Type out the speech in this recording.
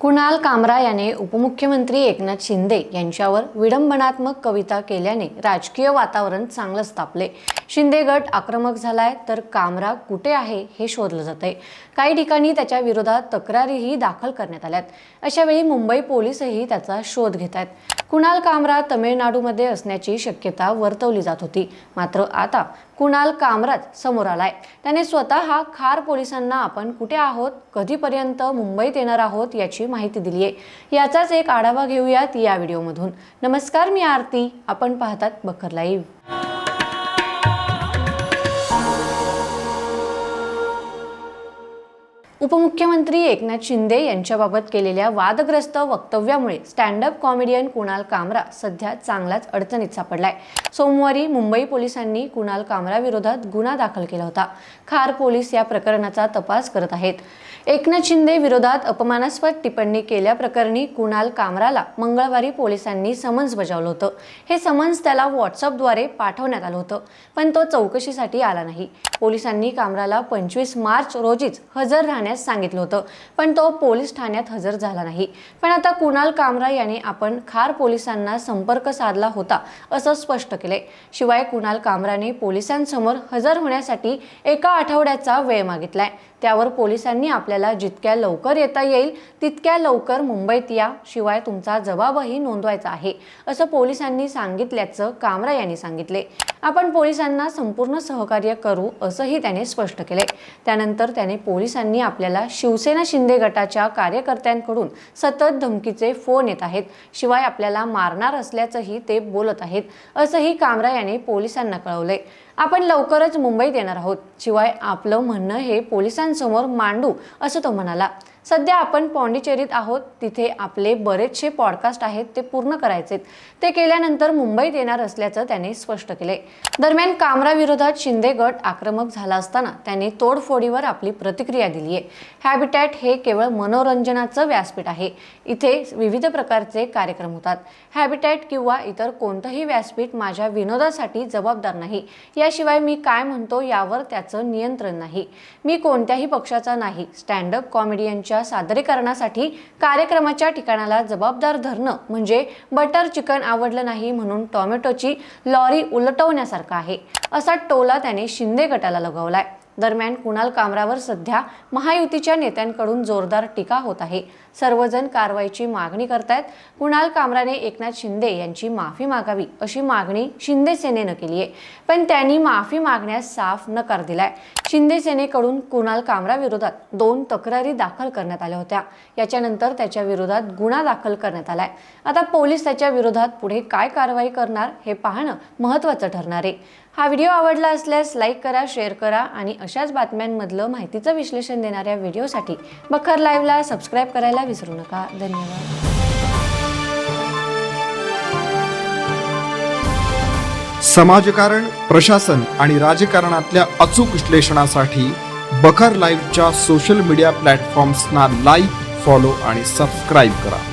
कुणाल कामरा याने उपमुख्यमंत्री एकनाथ शिंदे यांच्यावर विडंबनात्मक कविता केल्याने राजकीय वातावरण चांगलंच तापले शिंदे गट आक्रमक झालाय तर कामरा कुठे आहे हे शोधलं जात आहे काही ठिकाणी त्याच्या विरोधात तक्रारीही दाखल करण्यात आल्यात. अशावेळी मुंबई पोलीसही त्याचा शोध घेत आहेत कुणाल कामरा तमिळनाडूमध्ये असण्याची शक्यता वर्तवली जात होती. मात्र आता कुणाल कामराज समोर आलाय. त्याने स्वतः खार पोलिसांना आपण कुठे आहोत कधीपर्यंत मुंबईत येणार आहोत याची माहिती दिली आहे याचाच एक आढावा घेऊयात या व्हिडिओमधून. नमस्कार मी आरती. आपण पाहतात बकर लाईव्ह. उपमुख्यमंत्री एकनाथ शिंदे यांच्याबाबत केलेल्या वादग्रस्त वक्तव्यामुळे stand up comedian Kunal Kamra सध्या चांगलाच अडचणीत सापडलाय. सोमवारी मुंबई पोलिसांनी कुणाल कामरा विरोधात गुन्हा दाखल केला होता. खार पोलीस या प्रकरणाचा तपास करत आहेत. एकनाथ शिंदे विरोधात अपमानास्पद टिप्पणी केल्याप्रकरणी कुणाल कामराला मंगळवारी पोलिसांनी समन्स बजावलं होतं. हे समन्स त्याला व्हॉट्सअपद्वारे पाठवण्यात आलं होतं पण तो चौकशीसाठी आला नाही. पोलिसांनी कामराला पंचवीस मार्च रोजीच हजर राहण्यास सांगितलं होतं. पण तो पोलीस ठाण्यात हजर झाला नाही. पण आता कुणाल कामरा याने आपण खार पोलिसांना संपर्क साधला होता असं स्पष्ट केलंय. शिवाय कुणाल कामराने पोलिसांसमोर हजर होण्यासाठी एका आठवड्याचा वेळ मागितलाय. त्यावर पोलिसांनी आपल्याला जितक्या लवकर येता येईल तितक्या लवकर मुंबईत या. शिवाय तुमचा जबाबही नोंदवायचा आहे असं पोलिसांनी सांगितल्याचं कामरा यांनी सांगितले आपण पोलिसांना संपूर्ण सहकार्य करू असंही त्याने स्पष्ट केले त्यानंतर त्याने पोलिसांनी आपल्याला शिवसेना शिंदे गटाच्या कार्यकर्त्यांकडून सतत धमकीचे फोन येत आहेत. शिवाय आपल्याला मारणार असल्याचंही ते बोलत आहेत असंही कामरा याने पोलिसांना कळवलंय. आपण लवकरच मुंबईत येणार आहोत. शिवाय आपलं म्हणणं हे पोलिसांसमोर मांडू असं तो म्हणाला. सध्या आपण पॉंडिचेरीत आहोत. तिथे आपले बरेचसे पॉडकास्ट आहेत ते पूर्ण करायचे ते केल्यानंतर मुंबईत येणार असल्याचं त्याने स्पष्ट केले दरम्यान कामराविरोधात शिंदे गट आक्रमक झाला असताना त्याने तोडफोडीवर आपली प्रतिक्रिया दिली आहे हॅबिटॅट हे केवळ मनोरंजनाचं व्यासपीठ आहे. इथे विविध प्रकारचे कार्यक्रम होतात. हॅबिटॅट किंवा इतर कोणतंही व्यासपीठ माझ्या विनोदासाठी जबाबदार नाही. याशिवाय मी काय म्हणतो यावर त्याचं नियंत्रण नाही. मी कोणत्याही पक्षाचा नाही. स्टँडअप कॉमेडियनची कॉमेडियनच्या सादरीकरणासाठी कार्यक्रमाच्या ठिकाणाला जबाबदार धरणं म्हणजे बटर चिकन आवडलं नाही म्हणून टॉमॅटोची लॉरी उलटवण्यासारखं आहे. असा टोला त्याने शिंदे गटाला लगावलाय. दरम्यान कुणाल कामरावर सध्या महायुतीच्या नेत्यांकडून जोरदार टीका होत आहे. सर्वजण कारवाईची मागणी करतायत. कुणाल कामराने एकनाथ शिंदे यांची माफी मागावी अशी मागणी शिंदे सेनेनं केली आहे. पण त्यांनी माफी मागण्यास साफ नकार दिलाय. शिंदे सेनेकडून कुणाल कामरा विरोधात दोन तक्रारी दाखल करण्यात आल्या होत्या. याच्यानंतर त्याच्या विरोधात गुन्हा दाखल करण्यात आलाय. आता पोलीस त्याच्या विरोधात पुढे काय कारवाई करणार हे पाहणं महत्त्वाचं ठरणार आहे. हा व्हिडिओ आवडला असल्यास लाईक करा शेअर करा आणि अशाच बातम्यांमधलं माहितीचं विश्लेषण देणाऱ्या व्हिडिओसाठी बखर लाईव्हला सबस्क्राईब करायला विसरू नका. धन्यवाद. समाजकारण प्रशासन आणि राजकारणातल्या अचूक विश्लेषणासाठी बखर लाईव्हच्या सोशल मीडिया प्लॅटफॉर्म्सना लाईक फॉलो आणि सबस्क्राईब करा.